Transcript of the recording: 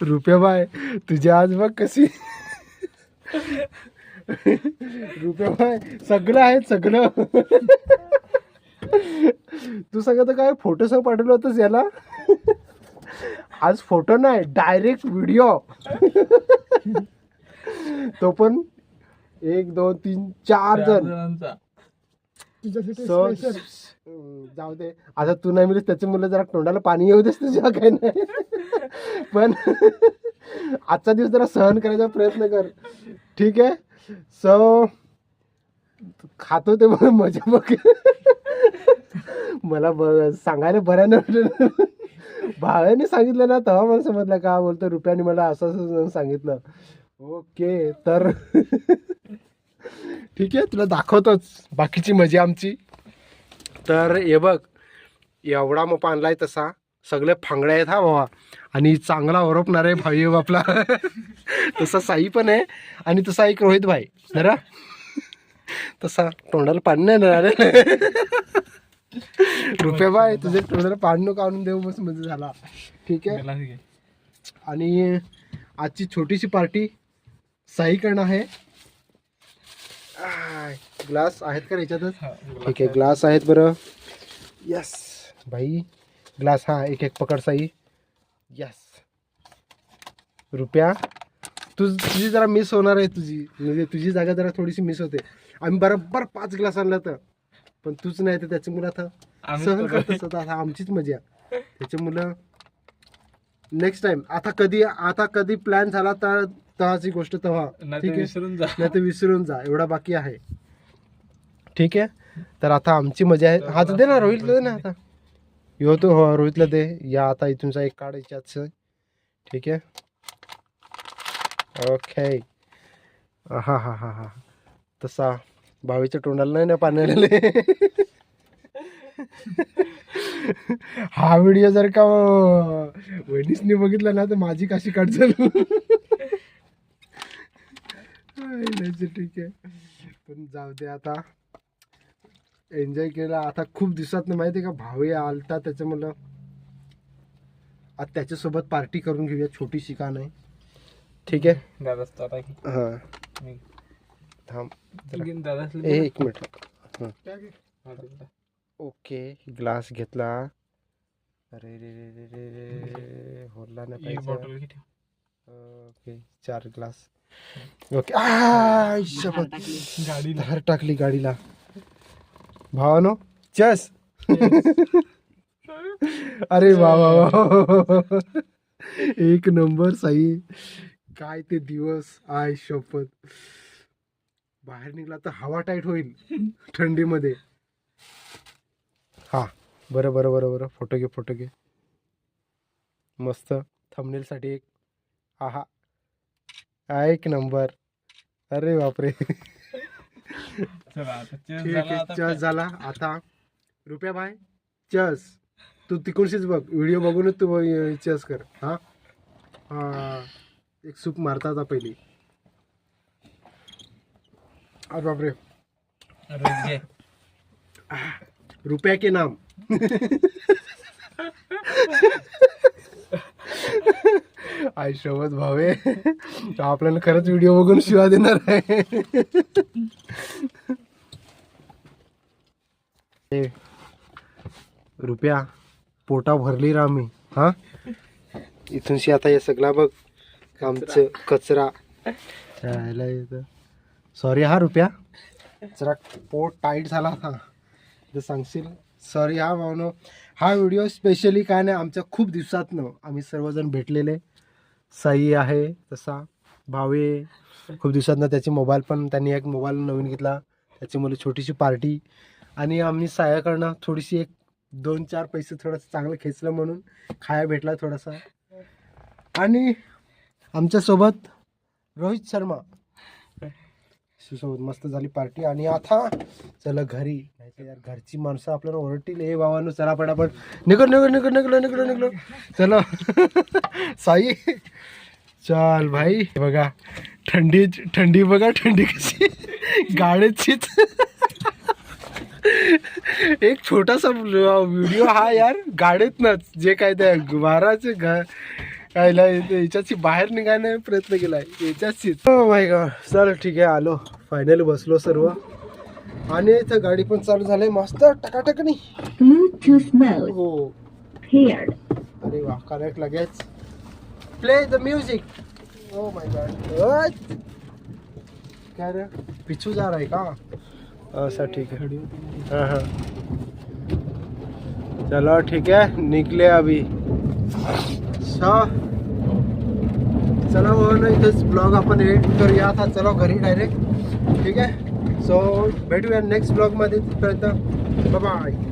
रुपया बाय तुझी आज बघ कशी. रुपया बाय सगळं आहे सगळं. तू सांगत काय फोटो सह पाठवलं होतंस याला? आज फोटो नाही डायरेक्ट व्हिडिओ. तो पण एक दोन तीन चार जण. जाऊ दे. आता तू नाही मिळेस त्याच्या मुलं जरा तोंडाला पाणी येऊ देस तुझ्या काही नाही. पण आजचा दिवस जरा सहन करायचा प्रयत्न कर. ठीक आहे? सो खातो ते बघ मजा बघ. मला ब- सांगायला बऱ्या वाटलं भावाने सांगितलं ना तेव्हा मला समजलं का बोलतो रुपयाने मला असं असं सांगितलं. ओके तर ठीक आहे तुला दाखवतोच. बाकीची मजा आमची. तर हे बघ एवढा मग आणलाय तसा. सगळे फांगड्या आहेत हा बाबा आणि चांगला ओरपणार आहे भाई बापला तसा साई पण आहे आणि तसा एक रोहित भाई. जरा तसा तोंडाला पाणी नाही येणार रुपये बाय तुझे तोंडाला पाणी आणून देऊ बस म्हणजे झाला. ठीक आहे. आणि आजची छोटीशी पार्टी साईकडनं आहे. ग्लास आहेत का याच्यातच? हा, ठीक आहे ग्लास आहेत बरं. यस भाई. ग्लास हा एक एक पकड साई. यस रुपया तुझ तुझी जरा मिस होणार आहे तुझी. म्हणजे तुझी जागा जरा थोडीशी मिस होते. आम्ही बरोबर पाच ग्लास आणला तर पण तूच नाही तर त्याची मुलं आता सहन. करतोस आता. आमचीच मजा. त्याची मुलं नेक्स्ट टाइम आता कधी आता कधी प्लॅन झाला तर तेव्हाची गोष्ट तेव्हा. ठीक आहे? विसरून जा. नाही तर विसरून जा. एवढा बाकी आहे. ठीक आहे? तर आता आमची मजा आहे. हा तर दे ना रोहितला दे ना आता? यो तो हो रोहितला दे. या आता इथूनचा एक कार्ड ठीक आहे? ओके हा हा हा हा. तसा भावीच्या तोंडाला नाही ना पाणी आलेले? हा व्हिडिओ जर का वहिनीसनी बघितला ना तर माझी काशी काढ ठीक आहे. पण जाऊ दे आता. एन्जॉय केला. आता खूप दिवसात माहिती आहे का भावे आलता त्याच्यामुळं आता त्याच्यासोबत पार्टी करून घेऊया छोटीशी का नाही. ठीक आहे. हां. थांब ए एक मिनिट. हा. ओके ग्लास घेतला. अरे रे रे रे रे रे नाही पाहिजे. बॉटल घे ठेव. ओके चार ग्लास. ओके. आ, शपथ. गाडीला धार टाकली गाडीला. भावानो चस अरे वा वा वा. एक नंबर साई. काय ते दिवस. आय शपथ. बाहेर निघला तर हवा टाईट होईल थंडीमध्ये. हा बरं बरं बरं बरं. फोटो घे फोटो घे. मस्त. thumbnail साठी एक. आहा. हा एक नंबर. अरे बापरे. चला आता cheers ठीक झाला, आहे आता चस झाला. आता रुपया भाई चस. तू तिकडशीच बघ व्हिडिओ बघूनच तू चस कर. हा? हा एक सूप मारता आता पहिली. अरे बापरे. रोज घे. रुपया के नाम. आई भावे. आपल्याला खरंच व्हिडिओ बघून शिवा देणार आहे. रुपया पोटा भरली रा मी हा? इथूनशी आता हे सगळा बघ आमचं कचरा. सॉरी हा रुपया. जरा पोट टाईट झाला हा जर सांगशील? सॉरी हा भावनो. हा व्हिडिओ स्पेशली काय नाही आमच्या खूप दिवसातनं आम्ही सर्वजण भेटलेले. साई आहे तसा. भावे खूप दिवसातनं त्याचे मोबाईल पण त्यांनी एक मोबाईल नवीन घेतला. त्याची मुलं छोटीशी पार्टी आणि आम्ही सायाकडनं थोडीशी एक दोन चार पैसे थोडंसं चांगलं खेचलं म्हणून खाया भेटला थोडासा. आणि आमच्यासोबत रोहित शर्मा. सोबत मस्त झाली पार्टी आणि आता चला घरी. यार घरची माणसं आपल्याला ओरडतील. हे बाबांनो चला पटापट. निघलो निघलो निघलो निघलो निघलो निघलो चला. साई. चल भाई. बघा थंडी थंडी बघा थंडी कशी. गाडीचीच. एक छोटासा व्हिडिओ हा यार गाडीतनच. जे काय त्या वाराचे घ काय बाहेर निघायला प्रयत्न केलाय. याच्याशीच. हो माय गॉड चल ठीक आहे आलो. फायनली बसलो सर्व. आणि इथं गाडी पण चालू झाली मस्त टकाटकनी Bluetooth mode. हो. अरे वा कनेक्ट लगेच. Play the music oh my God काय रे? पिछू जा रहा है का? अच्छा ठीक है। हाँ हाँ। चलो ठीक है निकले अभी। सो चला वो ना इथंच ब्लॉग आपण एडिट करूया आता चलो घरी डायरेक्ट ठीक आहे सो भेटूया नेक्स्ट ब्लॉगमध्ये तिथपर्यंत बाय